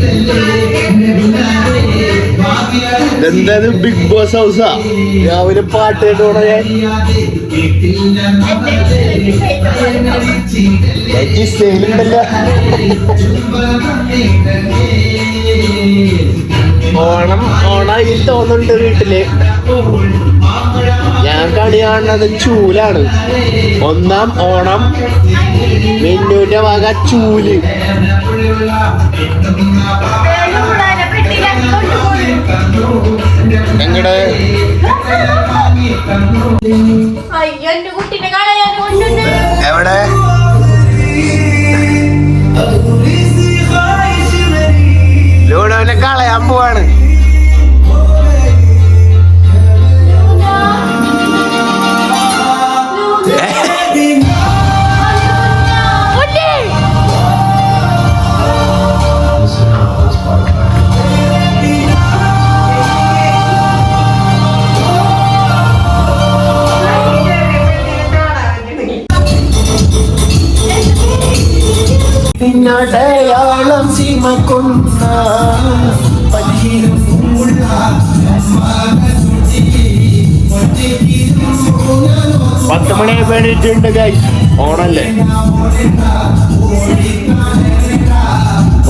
Thank you. എന്തായത് Big Boss ഹൗസാ രാവിലെ പാട്ട് കേട്ടോടെ ഓണം ഓണായി തോന്നുന്നുണ്ട് വീട്ടിൽ. ഞാൻ കളി കാണുന്നത് ചൂലാണ്. ഒന്നാം ഓണം. മിന്നുവിന്റെ വക ചൂൽ. കൊണ്ടുണ്ട് എവിടെ? ലൂഡോനെ കളയാൻ പോവാണ്. പിന്നടയാളം സീമ കൊന്ന പത്ത് മണി വേണ്ടിയിട്ടുണ്ട് കൈ ഓണല്ലേ?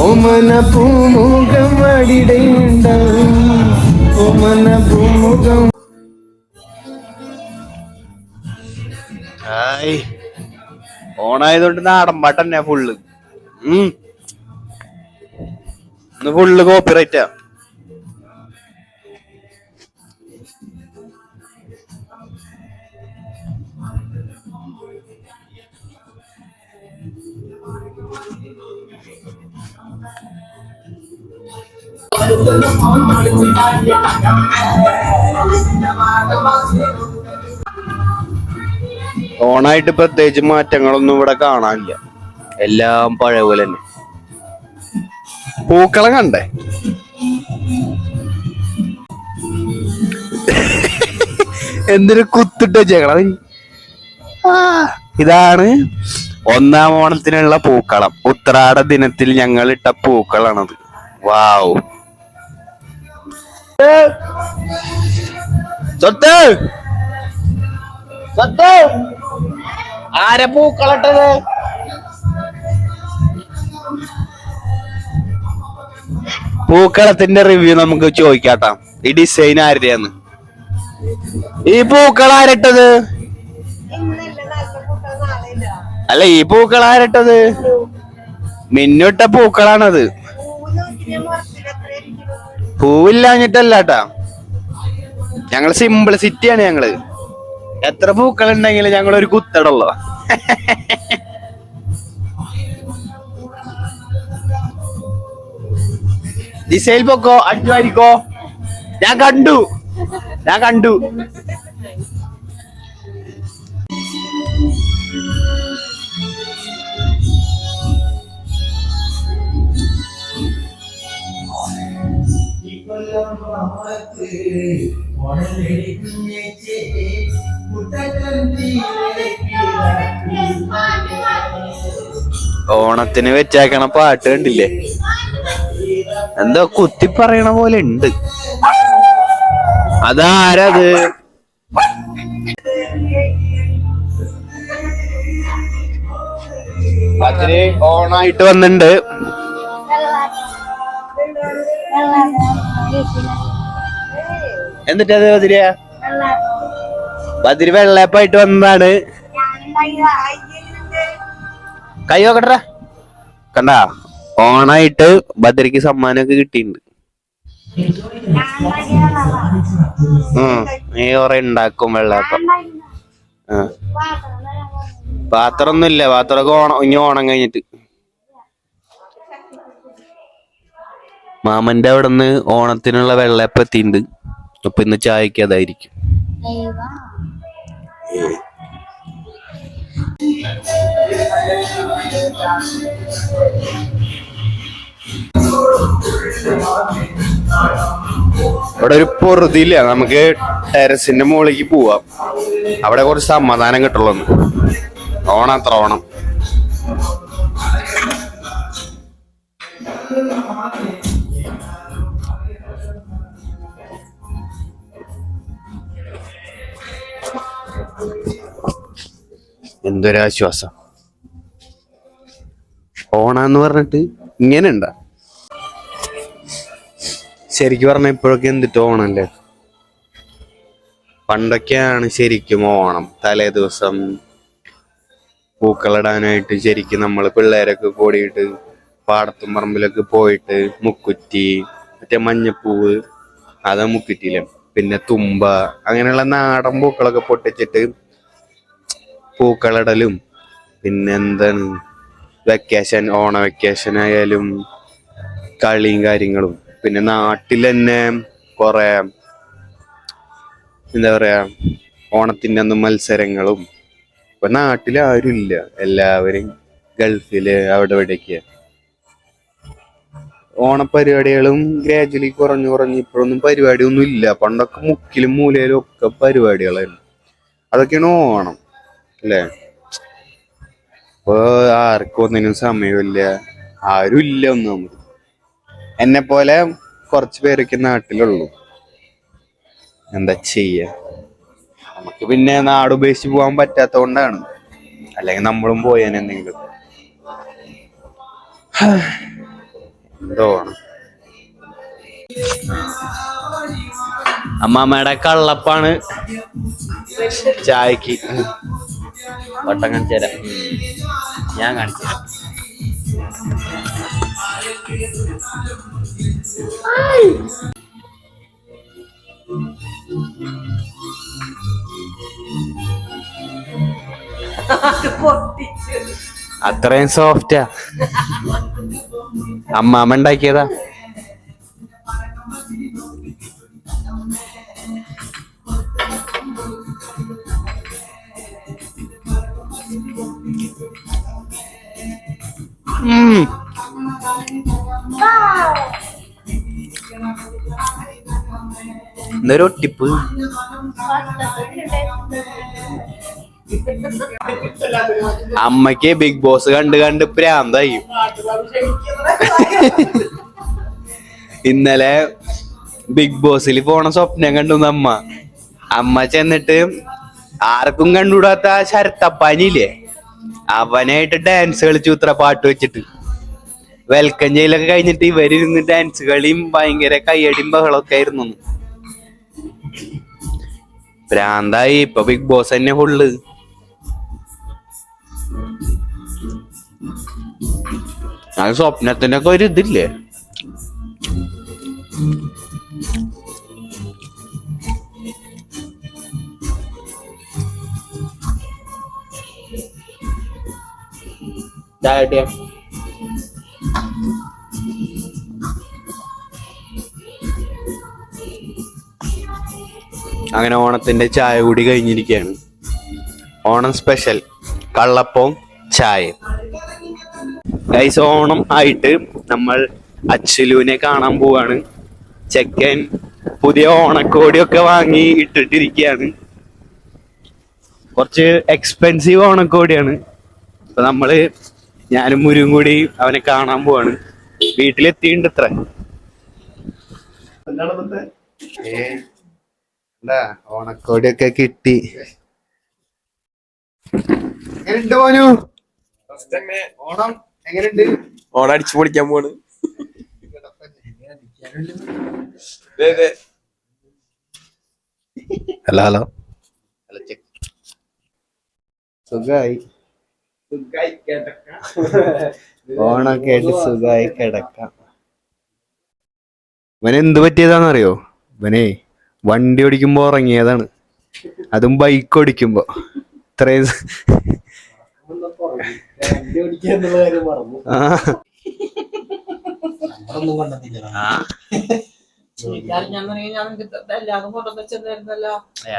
ഓമന പൂമുഖം അടിടേണ്ട. ഓമന പൂമുഖം. ഹായ്. ഓണായതുകൊണ്ട് നാടൻ പാട്ടന്നെ ഫുള്ള്. ഇന്ന് ഫുള്ള് കോപ്പിറൈറ്റാ ഓണായിട്ട് പ്രത്യേകിച്ച് മാറ്റങ്ങളൊന്നും ഇവിടെ കാണാനില്ല. എല്ലാം പഴയ പോലെ തന്നെ. പൂക്കളം കണ്ടേ? എന്തൊരു കുത്തിട്ട് വെച്ചേക്കണം ഇതാണ് ഒന്നാം ഓണത്തിനുള്ള പൂക്കളം. ഉത്രാട ദിനത്തിൽ ഞങ്ങൾ ഇട്ട പൂക്കളാണത്. വാവ്. സ്വത്ത്? സ്വത്ത്? ആരെ പൂക്കളിട്ടത് പൂക്കളത്തിന്റെ റിവ്യൂ നമുക്ക് ചോദിക്കാട്ടാ. ഈ ഡിസൈൻ ആരുടെയാണ് ഈ പൂക്കൾ ആരട്ടത്? അല്ല ഈ പൂക്കൾ ആരട്ടത്? മിന്നിട്ട പൂക്കളാണത്. പൂവില്ലാഞ്ഞിട്ടല്ലാട്ടാ. ഞങ്ങൾ സിമ്പിൾ സിറ്റിയാണ് ഞങ്ങൾ. എത്ര പൂക്കൾ ഉണ്ടെങ്കിലും ഞങ്ങൾ ഒരു ഡിസൈൽ പൊക്കോ അടിവാരിക്കോ? ഞാൻ കണ്ടു. ഞാൻ കണ്ടു. ഓണത്തിന് വെച്ചേക്കണ പാട്ട് കണ്ടില്ലേ? എന്തോ കുത്തി പറയണ പോലെ ഉണ്ട്. അതാരത്? അതിന് ഓണായിട്ട് വന്നിട്ടുണ്ട്. എന്നിട്ടത് ബദിരിയ? ബദിരി വെള്ളയപ്പായിട്ട് വന്നതാണ്. കൈ നോക്കട്ടെ കണ്ട? ഓണായിട്ട് ബദരിക്ക് സമ്മാനമൊക്കെ കിട്ടിയിട്ടുണ്ട്. നീ കുറെ ഉണ്ടാക്കും വെള്ളയപ്പം ആ. പാത്രം ഇല്ല പാത്രമൊക്കെ ഓണം ഇനി ഓണം കഴിഞ്ഞിട്ട്. മാമന്റെ അവിടെ നിന്ന് ഓണത്തിനുള്ള വെള്ളയപ്പം എത്തിയിട്ടുണ്ട്. അപ്പൊ ഇന്ന് ചായക്ക് അതായിരിക്കും. ഇവിടെ ഒരു പൊറുതിയില്ല. നമുക്ക് ടെറസിന്റെ മുകളിലേക്ക് പോവാം. അവിടെ കുറച്ച് സമാധാനം കിട്ടുള്ളൂ ഓണം അത്ര ഓണം. എന്തൊരാശ്വാസം ഓണാന്ന് പറഞ്ഞിട്ട് ഇങ്ങനെ ഉണ്ടാ ശരിക്കും പറഞ്ഞ ഇപ്പോഴൊക്കെ എന്തിട്ട് ഓണല്ലേ? പണ്ടൊക്കെയാണ് ശരിക്കും ഓണം. തലേ ദിവസം പൂക്കളിടാനായിട്ട് ശരിക്കും നമ്മൾ പിള്ളേരൊക്കെ കൂടിയിട്ട് പാടത്തും പറമ്പിലൊക്കെ പോയിട്ട് മുക്കുറ്റി മറ്റേ മഞ്ഞപ്പൂവ് അത് മുക്കുറ്റിയില്ലേ? പിന്നെ തുമ്പ അങ്ങനെയുള്ള നാടൻ പൂക്കളൊക്കെ പൊട്ടിച്ചിട്ട് പൂക്കളിടലും. പിന്നെ എന്താണ് വെക്കേഷൻ ഓണ വെക്കേഷൻ ആയാലും കളിയും കാര്യങ്ങളും. പിന്നെ നാട്ടിൽ തന്നെ കുറെ എന്താ പറയാ ഓണത്തിന്റെ അന്ന് മത്സരങ്ങളും. ഇപ്പൊ നാട്ടിൽ ആരും ഇല്ല. എല്ലാവരും ഗൾഫിൽ അവിടെ ഇവിടെയൊക്കെ. ഓണപരിപാടികളും ഗ്രാജുവലി കുറഞ്ഞു കുറഞ്ഞ്. ഇപ്പോഴൊന്നും പരിപാടിയൊന്നും ഇല്ല. പണ്ടൊക്കെ മുക്കിലും മൂലയിലും ഒക്കെ പരിപാടികളായിരുന്നു. അതൊക്കെയാണ് ഓണം അല്ലേ? ഇപ്പൊ ആർക്കും ഒന്നിനും സമയമില്ല. ആരും ഇല്ല ഒന്നും എന്നെ പോലെ കുറച്ച് പേരൊക്കെ നാട്ടിലുള്ളൂ. എന്താ ചെയ്യ? നമുക്ക് പിന്നെ നാട് ഉപേക്ഷിച്ച് പോകാൻ പറ്റാത്ത കൊണ്ടാണ് അല്ലെങ്കിൽ നമ്മളും പോയാൻ എന്തെങ്കിലും. എന്തോ. അമ്മാമ്മയുടെ കള്ളപ്പാണ്. ചായക്ക്. വട്ടം തരാം. ഞാൻ കാണിച്ചു തരാം. അത്രയും സോഫ്റ്റാ അമ്മ ഉണ്ടാക്കിയതാ. എന്തൊരു ടിപ്പ് അമ്മയ്ക്ക് ബിഗ് ബോസ് കണ്ട് കണ്ട് പ്രാന്തായി. ഇന്നലെ ബിഗ് ബോസിൽ പോണ സ്വപ്നം കണ്ടു അമ്മ. അമ്മ ചെന്നിട്ട് ആർക്കും കണ്ടുകൂടാത്ത ശരത്തപ്പാനില്ലേ? അവനായിട്ട് ഡാൻസ് കളിച്ചു ഇത്ര പാട്ട് വെച്ചിട്ട്. വെൽക്കം ചെയ്യലൊക്കെ കഴിഞ്ഞിട്ട് ഇവരിരുന്ന് ഡാൻസ് കളിയും ഭയങ്കര കയ്യടിയും ബഹളൊക്കെ ആയിരുന്നു ഭ്രാന്തായി ഇപ്പൊ ബിഗ് ബോസ് തന്നെ ഫുള്ള് സ്വപ്നത്തിനൊക്കെ ഒരു ഇതില്ലേ? ചായ അങ്ങനെ ഓണത്തിന്റെ ചായ കൂടി കഴിഞ്ഞിരിക്കുകയാണ്. ഓണം സ്പെഷ്യൽ. കള്ളപ്പവും ചായയും. ഗൈസ് ഓണം ആയിട്ട് നമ്മൾ അച്ചുലുവിനെ കാണാൻ പോവാണ്. ചെക്കൻ പുതിയ ഓണക്കോടിയൊക്കെ വാങ്ങി ഇട്ടിട്ടിരിക്കുകയാണ്. കുറച്ച് എക്സ്പെൻസീവ് ഓണക്കോടിയാണ്. അപ്പൊ നമ്മൾ ഞാനും മുരും കൂടി അവനെ കാണാൻ പോവാണ്. വീട്ടിലെത്തിയിട്ടുണ്ട് ഇത്ര ഓണക്കോടിയൊക്കെ കിട്ടി. എങ്ങനെയുണ്ട് മോനു? ഓണം എങ്ങനെയുണ്ട്? ഓണം അടിച്ചു പൊളിക്കാൻ പോണ് ദേ, ദേ. Hello hello. ഹലോ ചെക്ക് സുഖായി ഓണൊക്കെ ആയിട്ട് സുഖായി കിടക്കാം. ഇവന് എന്ത് പറ്റിയതാണെന്നറിയോ? ഇവനെ വണ്ടി ഓടിക്കുമ്പോ ഉറങ്ങിയതാണ്. അതും ബൈക്ക് ഓടിക്കുമ്പോ. ഇത്രയും ആ.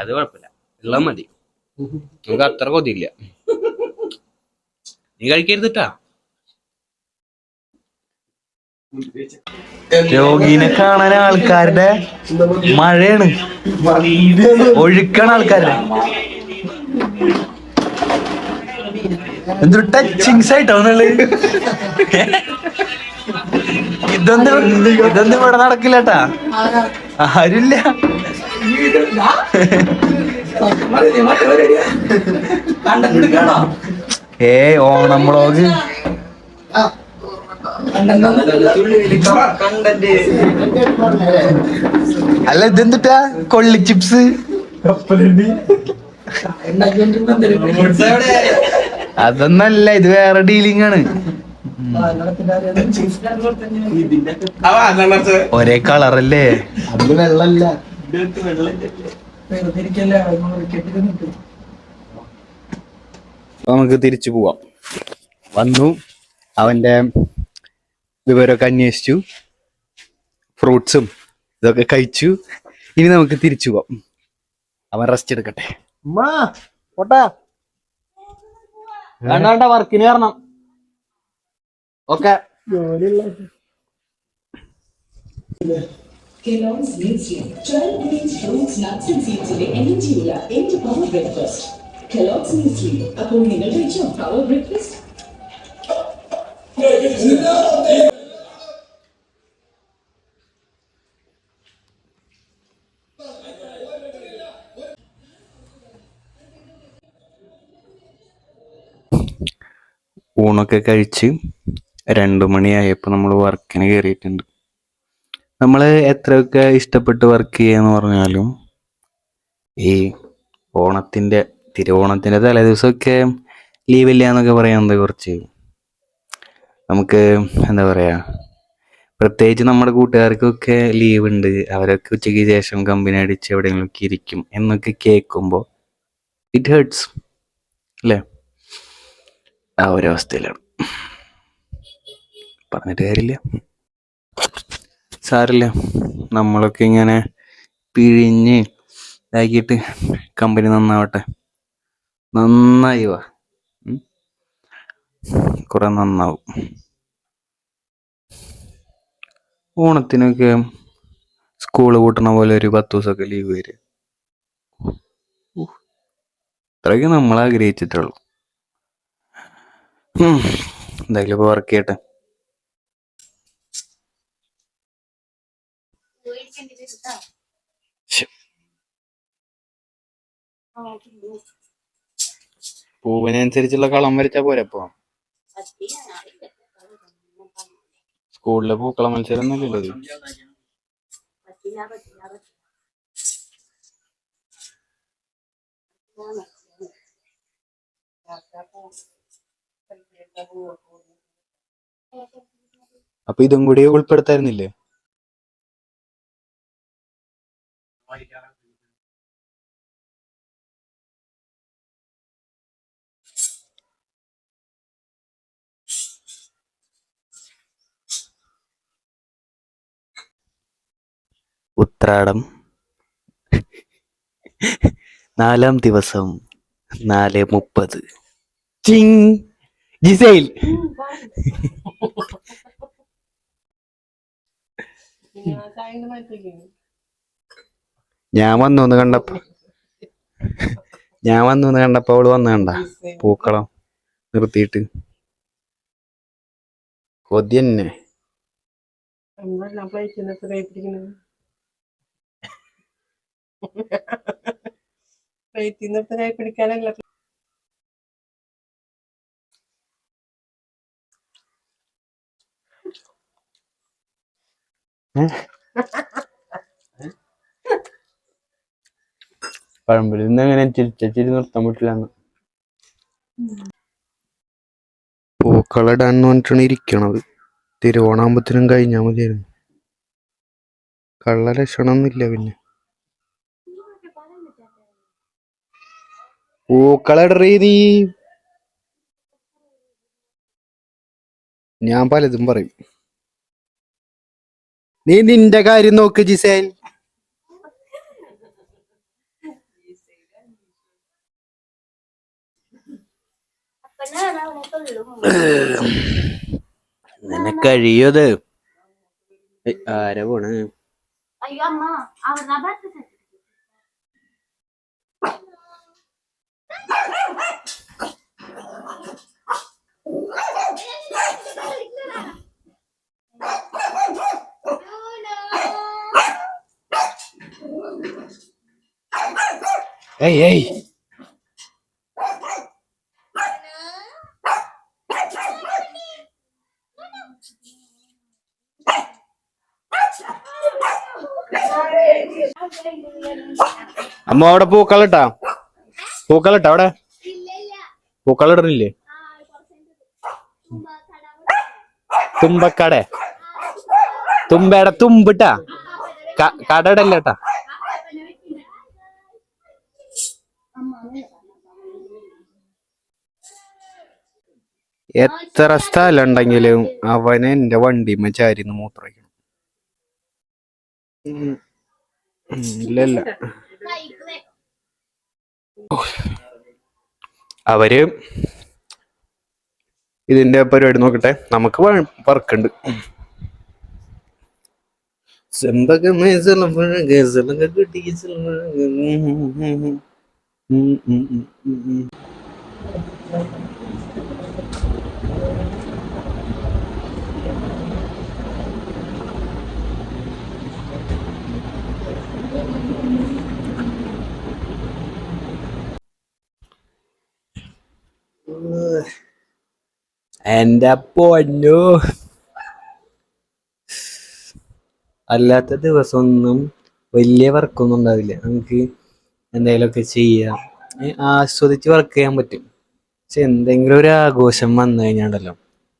അത് കുഴപ്പമില്ല. ഉള്ള മതി. നമുക്ക് അത്ര കൊതിയില്ല. നീ കഴിക്കരുതിട്ടാ. രോഗീനെ കാണാൻ ആൾക്കാരുടെ മഴയാണ്. ഒഴുക്കാണ് ആൾക്കാരുടെ. എന്തൊരു ടച്ചിങ്സ് ആയിട്ടോ ഇതൊന്നും ഇതൊന്നും ഇവിടെ നടക്കില്ലട്ടാ ആരുമില്ല. ഏ ഓണം വ്ളോഗ് അല്ല ഇതെന്തുട്ടാ? കൊള്ളി ചിപ്സ്. അതൊന്നല്ല ഇത് വേറെ ഡീലിംഗ് ആണ് ഒരേ കളറല്ലേ? അത് വെള്ളല്ല അപ്പൊ നമുക്ക് തിരിച്ചു പോവാം. വന്നു. അവന്റെ വിവരമൊക്കെ അന്വേഷിച്ചു. ഫ്രൂട്ട്സും ഇതൊക്കെ കഴിച്ചു. ഇനി നമുക്ക് തിരിച്ചു പോവാം. അവൻ റെസ്റ്റ് എടുക്കട്ടെ. വേണ്ട വർക്കിന് കാരണം okay. Kellogg's Muesli. 12 Green fruits, nuts and seedsലെ എനർജിയുള്ള എന്റെ പവർ ബ്രേക്ക്ഫാസ്റ്റ് Kellogg's Muesli. അപ്പോൾ നിങ്ങൾ കഴിച്ചോ? അവർ ബ്രേക്ക്ഫാസ്റ്റ് ഊണൊക്കെ കഴിച്ച് രണ്ടു മണിയായപ്പോൾ നമ്മൾ വർക്കിന് കയറിയിട്ടുണ്ട് നമ്മൾ എത്രയൊക്കെ ഇഷ്ടപ്പെട്ട് വർക്ക് ചെയ്യാന്ന് പറഞ്ഞാലും ഈ ഓണത്തിന്റെ തിരുവോണത്തിന്റെ തലേദിവസമൊക്കെ ലീവില്ല എന്നൊക്കെ പറയുന്നത് കുറച്ച്. നമുക്ക് എന്താ പറയുക പ്രത്യേകിച്ച് നമ്മുടെ കൂട്ടുകാർക്കൊക്കെ ലീവ് ഉണ്ട് അവരൊക്കെ ഉച്ചയ്ക്ക് ശേഷം കമ്പനി അടിച്ച് എവിടെയെങ്കിലുമൊക്കെ ഇരിക്കും എന്നൊക്കെ കേൾക്കുമ്പോൾ ഇറ്റ് ഹേർട്സ് അല്ലേ? ആ ഒരു അവസ്ഥയിലാണ്. പറഞ്ഞിട്ട് കാര്യമില്ല. സാരില്ല നമ്മളൊക്കെ ഇങ്ങനെ പിഴിഞ്ഞ് ഇതാക്കിയിട്ട് കമ്പനി നന്നാവട്ടെ. നന്നായി വാ. കുറെ നന്നാവും. ഓണത്തിനൊക്കെ സ്കൂൾ കൂട്ടണ പോലെ ഒരു പത്ത് ദിവസമൊക്കെ ലീവ് വരിക. ഇത്രയൊക്കെ നമ്മൾ ആഗ്രഹിച്ചിട്ടുള്ളൂ. എന്തായാലും ഇപ്പോൾ വർക്ക് ചെയ്യട്ടെ. ശ്ശെ. പൂവിനനുസരിച്ചുള്ള കളം വരച്ചാ പോരെ അപ്പൊ സ്കൂളിലെ പൂക്കള മത്സരം ഒന്നുമില്ലല്ലോ അപ്പൊ ഇതും കൂടി ഉൾപ്പെടുത്തായിരുന്നില്ലേ? ഉത്രാടം. നാലാം ദിവസം നാല് മുപ്പത്. ചിങ്. ജിസൈൽ. ഞാൻ വന്നു ഒന്ന് കണ്ടപ്പോ ഞാൻ വന്നു ഒന്ന് കണ്ടപ്പോ അവൾ വന്നു കണ്ട. പൂക്കളം നിർത്തിയിട്ട്. കൊതി തന്നെ. നമ്മളെല്ലാം പിടിക്കുന്നത് പ്ലേറ്റിൽ നിന്നിട്ട് കൈ പിടിക്കാനല്ല പഴമ്പൊരി ഇന്ന് ചിരിച്ചിരി നിർത്താൻ പറ്റില്ല പൂക്കളിടാൻ പറഞ്ഞിട്ടാണ് ഇരിക്കണത്. തിരുവോണാകുമ്പത്തിനും കഴിഞ്ഞാൽ മതിയായിരുന്നു. കള്ള ലക്ഷണമൊന്നുമില്ല പിന്നെ. പൂക്കളിടറി നീ ഞാൻ പലതും പറയും. നീ നിന്റെ കാര്യം നോക്ക് ജിസേൽ. നിനക്ക് കഴിയത് ആരാ പോണ് അയ്യോ അമ്മ അവിടെ ഏയ് ഏയ്. അമ്മ അവിടെ പൂക്കളിട്ടാ? പൂക്കളിട്ടാ അവിടെ? പൂക്കളിടണില്ലേ തുമ്പക്കട. തുമ്പയുടെ തുമ്പിട്ടാ. കടടല്ലേട്ടാ എത്ര സ്ഥലം ഉണ്ടെങ്കിലും അവന് എന്റെ വണ്ടിമ്മ ചാരിന്ന് മൂത്രയ്ക്കണം ഉം. ഉം, ഇല്ല ഇല്ല അവർ ഇതിന്റെ പരിപാടി നോക്കട്ടെ. നമുക്ക് വർക്കുണ്ട്. ചെലങ്ക കുട്ടി ഉം, ഉം, ഉം, ഉം. എന്റെ പൊന്നു. അല്ലാത്ത ദിവസമൊന്നും വലിയ വർക്കൊന്നും ഉണ്ടാവില്ല. നമുക്ക് എന്തെങ്കിലുമൊക്കെ ചെയ്യാം. ആസ്വദിച്ച് വർക്ക് ചെയ്യാൻ പറ്റും. പക്ഷെ എന്തെങ്കിലും ഒരു ആഘോഷം വന്നു കഴിഞ്ഞാണ്ടല്ലോ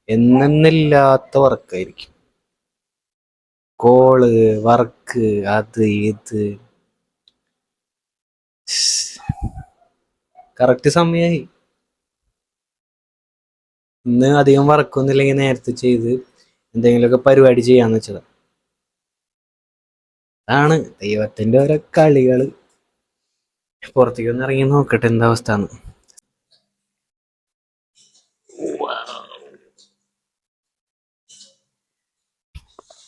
എന്നെന്നില്ലാത്ത വർക്കായിരിക്കും. കോൾ വർക്ക് അത് ഇത്. കറക്റ്റ് സമയമായി ഇന്ന് അധികം വർക്കൊന്നുമില്ലെങ്കിൽ നേരത്തെ ചെയ്ത് എന്തെങ്കിലുമൊക്കെ പരിപാടി ചെയ്യാന്ന് വെച്ചതാ. അതാണ് ദൈവത്തിന്റെ ഓരോ കളികൾ. പുറത്തേക്ക് ഒന്ന് ഇറങ്ങി നോക്കട്ടെ എന്താ അവസ്ഥ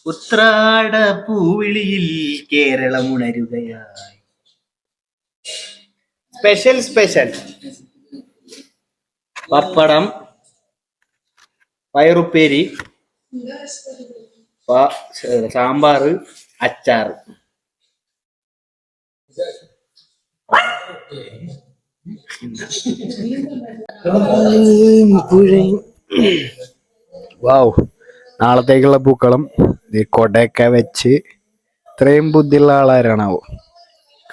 ഉത്രാട പൂവിളിയിൽ കേരളം ഉണരുകയായി. സ്പെഷ്യൽ സ്പെഷ്യൽ പപ്പടം പയറുപ്പേരി സാമ്പാർ അച്ചാർ. വാവ്. നാളത്തേക്കുള്ള പൂക്കളം ഈ കൊടയൊക്കെ വെച്ച് ഇത്രയും ബുദ്ധിയുള്ള ആളാരാണാവോ?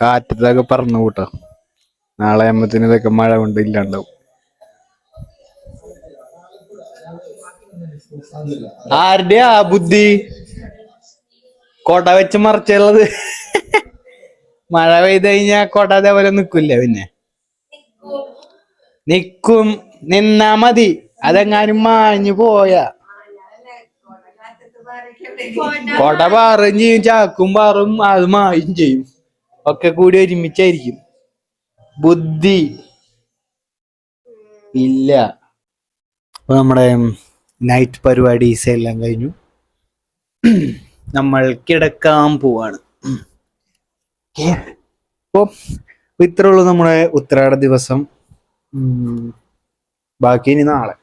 കാറ്റത്തൊക്കെ പറന്നു കൂട്ടോ. നാളെ അമ്മത്തിന് ഇതൊക്കെ മഴ കൊണ്ട് ഇല്ലാണ്ടാവും. ആരുടെയാ ബുദ്ധി? കൊട വെച്ച് മറച്ചുള്ളത്. മഴ പെയ്ത് കഴിഞ്ഞാ കൊട അതേപോലെ നിക്കൂല പിന്നെ? നിക്കും. നിന്നാ മതി. അതെങ്ങാനും മാഞ്ഞു പോയാ. കൊട പാറും ചെയ്യും ചാക്കും പാറും അത് മായും ചെയ്യും. ഒക്കെ കൂടി ഒരുമിച്ചായിരിക്കും. ബുദ്ധി ഇല്ല. അപ്പൊ നമ്മുടെ നൈറ്റ് പരിപാടീസ് എല്ലാം കഴിഞ്ഞു. നമ്മൾ കിടക്കാൻ പോവാണ്. അപ്പൊ ഇത്ര ഉള്ളൂ നമ്മുടെ ഉത്രാട ദിവസം. ബാക്കി ഇനി നാളെ.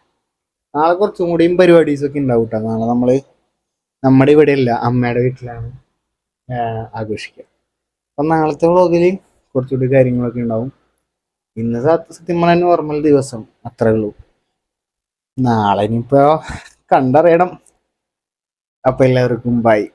നാളെ കുറച്ചും കൂടിയും പരിപാടീസ് ഒക്കെ ഉണ്ടാവും കേട്ടോ നാളെ നമ്മൾ നമ്മുടെ ഇവിടെ ഇല്ല അമ്മയുടെ വീട്ടിലാണ് ആഘോഷിക്കുക. അപ്പൊ നാളത്തെ വ്ളോഗിൽ കുറച്ചുകൂടി കാര്യങ്ങളൊക്കെ ഉണ്ടാവും. ഇന്ന് സത്യ- പറഞ്ഞാൽ നോർമൽ ദിവസം അത്രേ ഉള്ളൂ. നാളെ ഇനിയിപ്പോ കണ്ടറിയണം. അപ്പൊ എല്ലാവർക്കും ബൈ